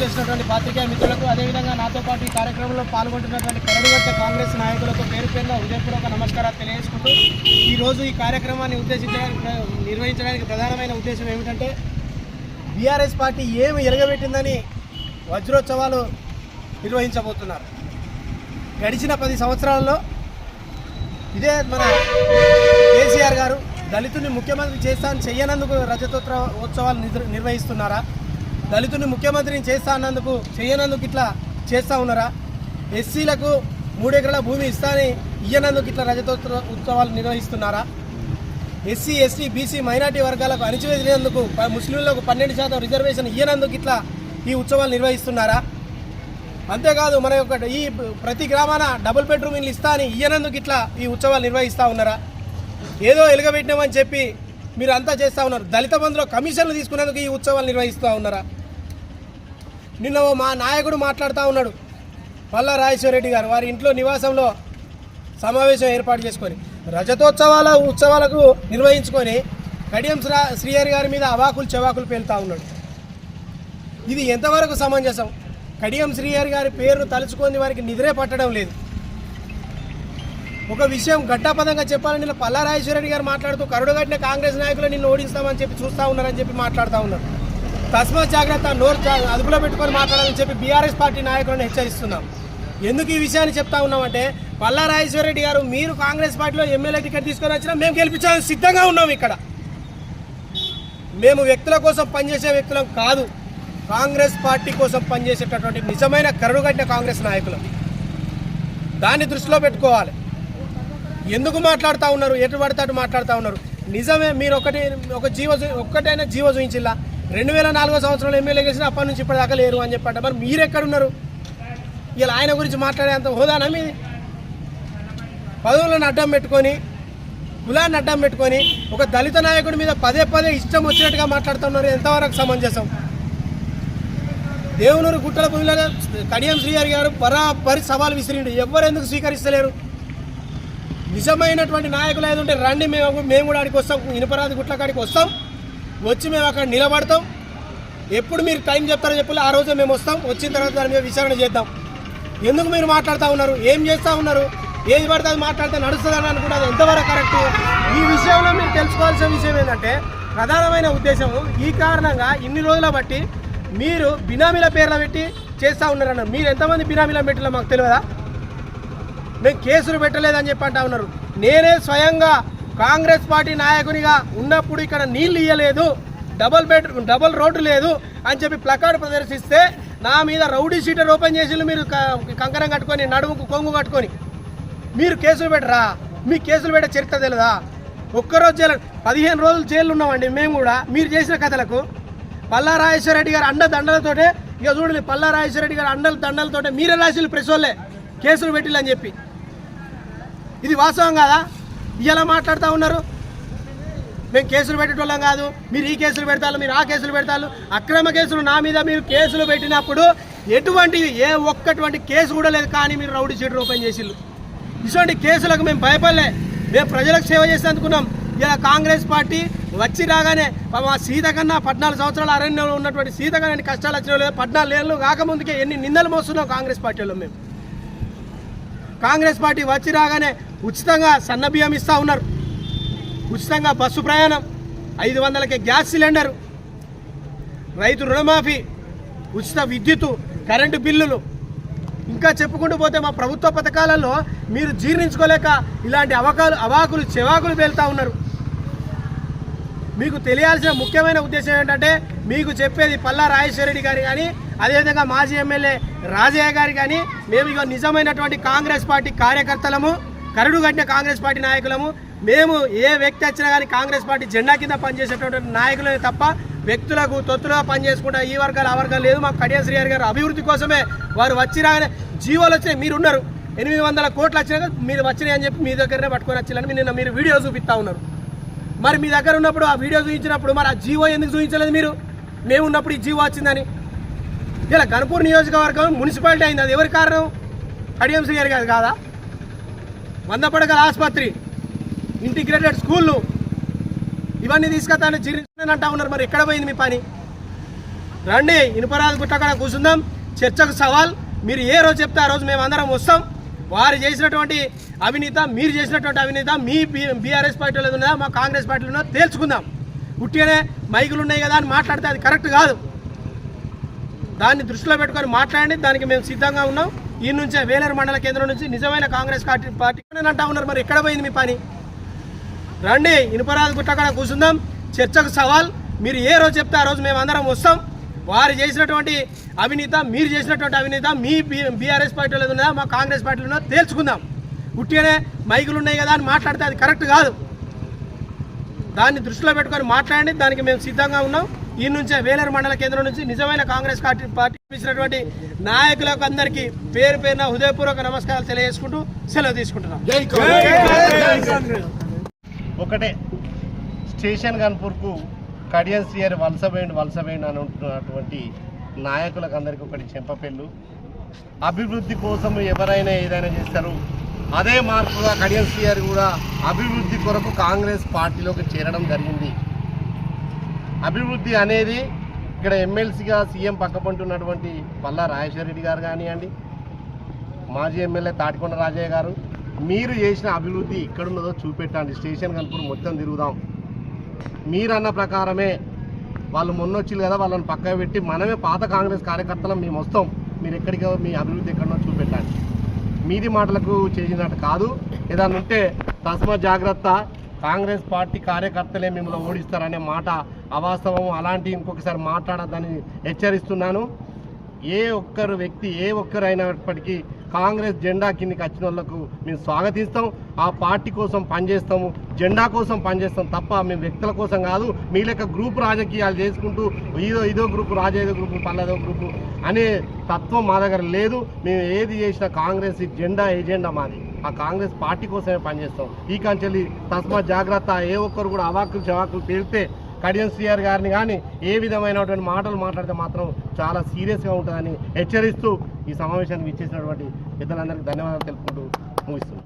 ఇచ్చేసినటువంటి పాత్రికేయ మిత్రులకు అదేవిధంగా నాతో పాటు ఈ కార్యక్రమంలో పాల్గొంటున్నటువంటి కరడుగట్ట కాంగ్రెస్ నాయకులకు పేరు పేరున ఉదయపూర్వక నమస్కారాలు తెలియజేసుకుంటూ ఈరోజు ఈ కార్యక్రమాన్ని ఉద్దేశించడానికి నిర్వహించడానికి ప్రధానమైన ఉద్దేశం ఏమిటంటే బీఆర్ఎస్ పార్టీ ఏమి ఎరగబెట్టిందని వజ్రోత్సవాలు నిర్వహించబోతున్నారు. గడిచిన పది సంవత్సరాల్లో ఇదే మన కేసీఆర్ గారు దళితుని ముఖ్యమంత్రి చేస్తాను చెయ్యనందుకు రజతోత్సవ ఉత్సవాలు నిర్వహిస్తున్నారా? దళితుని ముఖ్యమంత్రిని చేస్తా అన్నందుకు చేయనందుకు ఇట్లా చేస్తూ ఉన్నారా? ఎస్సీలకు మూడెకరాల భూమి ఇస్తాని ఇయ్యనందుకు ఇట్లా రజతోత్సవ ఉత్సవాలు నిర్వహిస్తున్నారా? ఎస్సీ ఎస్టీ బీసీ మైనార్టీ వర్గాలకు అణిచివేసినందుకు ముస్లింలకు పన్నెండు శాతం రిజర్వేషన్ ఇయ్యనందుకు ఇట్లా ఈ ఉత్సవాలు నిర్వహిస్తున్నారా? అంతేకాదు మన యొక్క ఈ ప్రతి గ్రామాన డబుల్ బెడ్రూమ్ ఇల్లు ఇస్తా అని ఇయ్యనందుకు ఇట్లా ఈ ఉత్సవాలు నిర్వహిస్తూ ఉన్నారా? ఏదో ఎలుగబెట్టినామని చెప్పి మీరు అంతా చేస్తూ ఉన్నారు. దళిత బంధులో కమిషన్లు తీసుకునేందుకు ఈ ఉత్సవాలు నిర్వహిస్తూ ఉన్నారా? నిన్న ఓ మా నాయకుడు మాట్లాడుతూ ఉన్నాడు. పల్లా రాజేశ్వరరెడ్డి గారు వారి ఇంట్లో నివాసంలో సమావేశం ఏర్పాటు చేసుకొని రజతోత్సవాల ఉత్సవాలకు నిర్వహించుకొని కడియం శ్రీహరి గారి మీద అవాకులు చెవాకులు పేలుతా ఉన్నాడు. ఇది ఎంతవరకు సమంజసం? కడియం శ్రీహరి గారి పేరును తలుచుకొని వారికి నిద్రే పట్టడం లేదు. ఒక విషయం ఘట్టపదంగా చెప్పాలని నిన్న పల్లారాజేశ్వరరెడ్డి గారు మాట్లాడుతూ కరుడుగట్టిన కాంగ్రెస్ నాయకులు నిన్ను ఓడిస్తామని చెప్పి చూస్తూ ఉన్నారని చెప్పి మాట్లాడుతూ ఉన్నారు. తస్మాత్ జాగ్రత్త నోరు అదుపులో పెట్టుకొని మాట్లాడాలని చెప్పి బీఆర్ఎస్ పార్టీ నాయకులను హెచ్చరిస్తున్నాం. ఎందుకు ఈ విషయాన్ని చెప్తా ఉన్నామంటే పల్లారాజేశ్వరరెడ్డి గారు మీరు కాంగ్రెస్ పార్టీలో ఎమ్మెల్యే టికెట్ తీసుకొని వచ్చినా మేము గెలిపించడానికి సిద్ధంగా ఉన్నాం ఇక్కడ. మేము వ్యక్తుల కోసం పనిచేసే వ్యక్తులం కాదు కాంగ్రెస్ పార్టీ కోసం పనిచేసేటటువంటి నిజమైన కరుడుగట్టిన కాంగ్రెస్ నాయకులు. దాన్ని దృష్టిలో పెట్టుకోవాలి. ఎందుకు మాట్లాడుతూ ఉన్నారు ఎటు పడితే అటు మాట్లాడుతూ ఉన్నారు. నిజమే మీరు ఒకటి ఒక జీవ చూ- ఒక్కటైనా జీవ చూయించిల్లా రెండు వేల నాలుగో సంవత్సరంలో ఎమ్మెల్యే గెలిచిన అప్పటి నుంచి ఇప్పటిదాకా లేరు అని చెప్పంట మరి మీరు ఎక్కడున్నారు ఇలా ఆయన గురించి మాట్లాడేంత హోదానా మీది? పదవులను అడ్డం పెట్టుకొని కులాన్ని అడ్డం పెట్టుకొని ఒక దళిత నాయకుడి మీద పదే పదే ఇష్టం వచ్చినట్టుగా మాట్లాడుతున్నారు. ఎంతవరకు సమంజసం? దేవునూరు గుట్టల భూమిలో కడియం శ్రీహరి గారు బరాబరి సవాల్ విసిరిండు. ఎవరు ఎందుకు స్వీకరిస్తలేరు? నిజమైనటువంటి నాయకులు ఏదో ఉంటే రండి మేము మేము కూడా ఆడికి వస్తాం. ఇనుపరాది గుట్ల కాడికి వస్తాం. వచ్చి మేము అక్కడ నిలబడతాం. ఎప్పుడు మీరు టైం చెప్తారో చెప్పలే ఆ రోజే మేము వస్తాం. వచ్చిన తర్వాత దాని మీద విచారణ చేద్దాం. ఎందుకు మీరు మాట్లాడుతూ ఉన్నారు? ఏం చేస్తూ ఉన్నారు? ఏది పడితే అది మాట్లాడితే నడుస్తుందని అనుకున్నది ఎంతవరకు కరెక్ట్ ఈ విషయంలో మీరు తెలుసుకోవాల్సిన విషయం ఏంటంటే ప్రధానమైన ఉద్దేశం ఈ కారణంగా ఇన్ని రోజుల బట్టి మీరు బినామీల పేర్ల పెట్టి చేస్తూ ఉన్నారన్న. మీరు ఎంతమంది బినామీల పెట్టిలో మాకు తెలియదా? మేము కేసులు పెట్టలేదని చెప్పి అంటా ఉన్నారు. నేనే స్వయంగా కాంగ్రెస్ పార్టీ నాయకునిగా ఉన్నప్పుడు ఇక్కడ నీళ్ళు ఇయ్యలేదు డబల్ బెడ్రూమ్ డబల్ రోడ్డు లేదు అని చెప్పి ప్లకార్డ్ ప్రదర్శిస్తే నా మీద రౌడీ షీటర్ ఓపెన్ చేసి మీరు క- కంకణం కట్టుకొని నడుముకు కొంగు కట్టుకొని. మీరు కేసులు పెట్టరా? మీ కేసులు పెట్టే చరిత్ర తెలియదా ఒక్కరోజు జైలు పదిహేను రోజులు జైలు ఉన్నామండి మేము కూడా మీరు చేసిన కథలకు. పల్లా రాజేశ్వరరెడ్డి గారు అండ దండలతోటే ఇక చూడండి పల్లా రాజేశ్వరరెడ్డి గారు అండల దండలతోటే మీరే రాసిలు ప్రెస్ వాళ్ళే కేసులు పెట్టిల్లని చెప్పి. ఇది వాస్తవం కాదా? ఇలా మాట్లాడుతూ ఉన్నారు? మేము కేసులు పెట్టేటోళ్ళం కాదు. మీరు ఈ కేసులు పెడతారు మీరు ఆ కేసులు పెడతారు. అక్రమ కేసులు నా మీద మీరు కేసులు పెట్టినప్పుడు ఎటువంటి ఏ ఒక్కటువంటి కేసు కూడా లేదు. కానీ మీరు రౌడీ షీటర్ ఓపెన్ చేసిళ్ళు. ఇటువంటి కేసులకు మేము భయపడలే. మేము ప్రజలకు సేవ చేస్తే అనుకున్నాం ఇలా కాంగ్రెస్ పార్టీ వచ్చి రాగానే మా సీత కన్నా పద్నాలుగు సంవత్సరాల అరణ్యంలో ఉన్నటువంటి సీత కన్నా కష్టాలు వచ్చిన లేదు. పద్నాలుగు ఏళ్ళు కాకముందుకే ఎన్ని నిందలు మోస్తున్నాం కాంగ్రెస్ పార్టీలో మేము. కాంగ్రెస్ పార్టీ వచ్చి రాగానే ఉచితంగా సన్న బియ్యం ఇస్తూ ఉన్నారు. ఉచితంగా బస్సు ప్రయాణం. ఐదు వందలకి గ్యాస్ సిలిండరు. రైతు రుణమాఫీ ఉచిత విద్యుత్తు కరెంటు బిల్లులు. ఇంకా చెప్పుకుంటూ పోతే మా ప్రభుత్వ పథకాలలో మీరు జీర్ణించుకోలేక ఇలాంటి అవకాలు అవాకులు చెవాకులు పేలుతా ఉన్నారు. మీకు తెలియాల్సిన ముఖ్యమైన ఉద్దేశం ఏంటంటే మీకు చెప్పేది పల్లా రాజేశ్వరరెడ్డి గారి కానీ అదేవిధంగా మాజీ ఎమ్మెల్యే రాజయ్య గారి కానీ మేము ఇక నిజమైనటువంటి కాంగ్రెస్ పార్టీ కార్యకర్తలము కరుడు కట్టిన కాంగ్రెస్ పార్టీ నాయకులము మేము ఏ వ్యక్తి వచ్చినా కానీ కాంగ్రెస్ పార్టీ జెండా కింద పనిచేసేటువంటి నాయకులే తప్ప వ్యక్తులకు తొత్తులుగా పనిచేసుకుంటా ఈ వర్గాలు ఆ వర్గాలు లేదు. మా కడియం శ్రీహరి గారు అభివృద్ధి కోసమే వారు వచ్చిరాగానే జీవోలు వచ్చినాయి మీరు ఉన్నారు ఎనిమిది వందల కోట్లు వచ్చినాక మీరు వచ్చినాయి అని చెప్పి మీ దగ్గరనే పట్టుకొని వచ్చిందని నిన్న మీరు వీడియో చూపిస్తా ఉన్నారు. మరి మీ దగ్గర ఉన్నప్పుడు ఆ వీడియో చూపించినప్పుడు మరి ఆ జీవో ఎందుకు చూపించలేదు మీరు? మేము ఉన్నప్పుడు ఈ జీవో వచ్చిందని. ఇలా గణపూర్ నియోజకవర్గం మున్సిపాలిటీ అయింది. అది ఎవరి కారణం? కడియంశ్రీ గారి కాదు? కాదా వంద పడకల ఆసుపత్రి ఇంటిగ్రేటెడ్ స్కూళ్ళు ఇవన్నీ తీసుకొస్తాను జీర్ణించని అంటా ఉన్నారు. మరి ఎక్కడ పోయింది మీ పని? రండి ఇనుపరాజు గుట్ట కాడ కూర్చుందాం. చర్చకు సవాల్. మీరు ఏ రోజు చెప్తే ఆ రోజు మేము అందరం వస్తాం. వారు చేసినటువంటి అవినీత మీరు చేసినటువంటి అవినీత మీ బీఆర్ఎస్ పార్టీలో ఉన్నదా మా కాంగ్రెస్ పార్టీలో ఉన్నదా తేల్చుకుందాం. ఉట్టిగానే మైకులు ఉన్నాయి కదా అని మాట్లాడితే అది కరెక్ట్ కాదు. దాన్ని దృష్టిలో పెట్టుకొని మాట్లాడండి. దానికి మేము సిద్ధంగా ఉన్నాం. ఈ నుంచే వేలేరు మండల కేంద్రం నుంచి నిజమైన కాంగ్రెస్ పార్టీ పార్టీ అంటా ఉన్నారు. మరి ఎక్కడ పోయింది మీ పని? రండి ఇనుపరాజు గుట్టకడ కూర్చుందాం. చర్చకు సవాల్. మీరు ఏ రోజు చెప్తే ఆ రోజు మేము అందరం వస్తాం. వారు చేసినటువంటి అవినీత మీరు చేసినటువంటి అవినీత మీ బీఆర్ఎస్ పార్టీలో ఉన్నదా మా కాంగ్రెస్ పార్టీలో ఉన్నదా తేల్చుకుందాం. ఉట్టిగానే మైకులు ఉన్నాయి కదా అని మాట్లాడితే అది కరెక్ట్ కాదు. దాన్ని దృష్టిలో పెట్టుకొని మాట్లాడండి. దానికి మేము సిద్ధంగా ఉన్నాం. ఈ నుంచే వేలేరు మండల కేంద్రం నుంచి నిజమైన కాంగ్రెస్ పార్టీ పార్టీ ఇచ్చినటువంటి నాయకులకు అందరికీ పేరు పేరున హృదయపూర్వక నమస్కారాలు తెలియజేసుకుంటూ సెలవు తీసుకుంటున్నాం. ఒకటే స్టేషన్ కన్పూర్కు కడియన్ శ్రీహరి వలసపోయింది వలసపోయింది అని ఉంటున్నటువంటి నాయకులకు అందరికీ ఒకటి చెంపపెళ్ళు అభివృద్ధి కోసం ఎవరైనా ఏదైనా చేస్తారు అదే మార్పుగా కడియన్ శ్రీహరి కూడా అభివృద్ధి కొరకు కాంగ్రెస్ పార్టీలోకి చేరడం జరిగింది. అభివృద్ధి అనేది ఇక్కడ ఎమ్మెల్సీగా సీఎం పక్కపంటున్నటువంటి పల్లా రాజేశ్వర రెడ్డి గారు కానివ్వండి మాజీ ఎమ్మెల్యే తాటికొండ రాజయ్య గారు మీరు చేసిన అభివృద్ధి ఎక్కడున్నదో చూపెట్టండి. స్టేషన్ కనుక మొత్తం తిరుగుదాం. మీరన్న ప్రకారమే వాళ్ళు మొన్నొచ్చిలు కదా వాళ్ళని పక్కన పెట్టి మనమే పాత కాంగ్రెస్ కార్యకర్తలం మేము వస్తాం. మీరు ఎక్కడికో మీ అభివృద్ధి ఎక్కడో చూపెట్టండి. మీది మాటలకు చేసినట్టు కాదు. ఏదన్నా ఉంటే తస్మ జాగ్రత్త. కాంగ్రెస్ పార్టీ కార్యకర్తలే మిమ్మల్ని ఓడిస్తారనే మాట అవాస్తవం అలాంటి ఇంకొకసారి మాట్లాడద్దని హెచ్చరిస్తున్నాను. ఏ ఒక్కరు వ్యక్తి ఏ ఒక్కరు అయినప్పటికీ కాంగ్రెస్ జెండా కిందకి వచ్చిన వాళ్ళకు మేము స్వాగతిస్తాం. ఆ పార్టీ కోసం పనిచేస్తాము. జెండా కోసం పనిచేస్తాం తప్ప మేము వ్యక్తుల కోసం కాదు. మీ లెక్క గ్రూప్ రాజకీయాలు చేసుకుంటూ ఇదో ఇదో గ్రూప్ రాజేదో గ్రూపు పల్లెదో గ్రూపు అనే తత్వం మా దగ్గర లేదు. మేము ఏది చేసినా కాంగ్రెస్ జెండా ఏజెండా మాది. ఆ కాంగ్రెస్ పార్టీ కోసమే పనిచేస్తాం. ఈ కంచెల్లి తస్మా జాగ్రత్త ఏ ఒక్కరు కూడా అవాకులు చవాకులు పేలితే కడియం శ్రీఆర్ గారిని కానీ ఏ విధమైనటువంటి మాటలు మాట్లాడితే మాత్రం చాలా సీరియస్గా ఉంటుందని హెచ్చరిస్తూ ఈ సమావేశానికి ఇచ్చేసినటువంటి పెద్దలందరికీ ధన్యవాదాలు తెలుపుకుంటూ ముగిస్తున్నాం.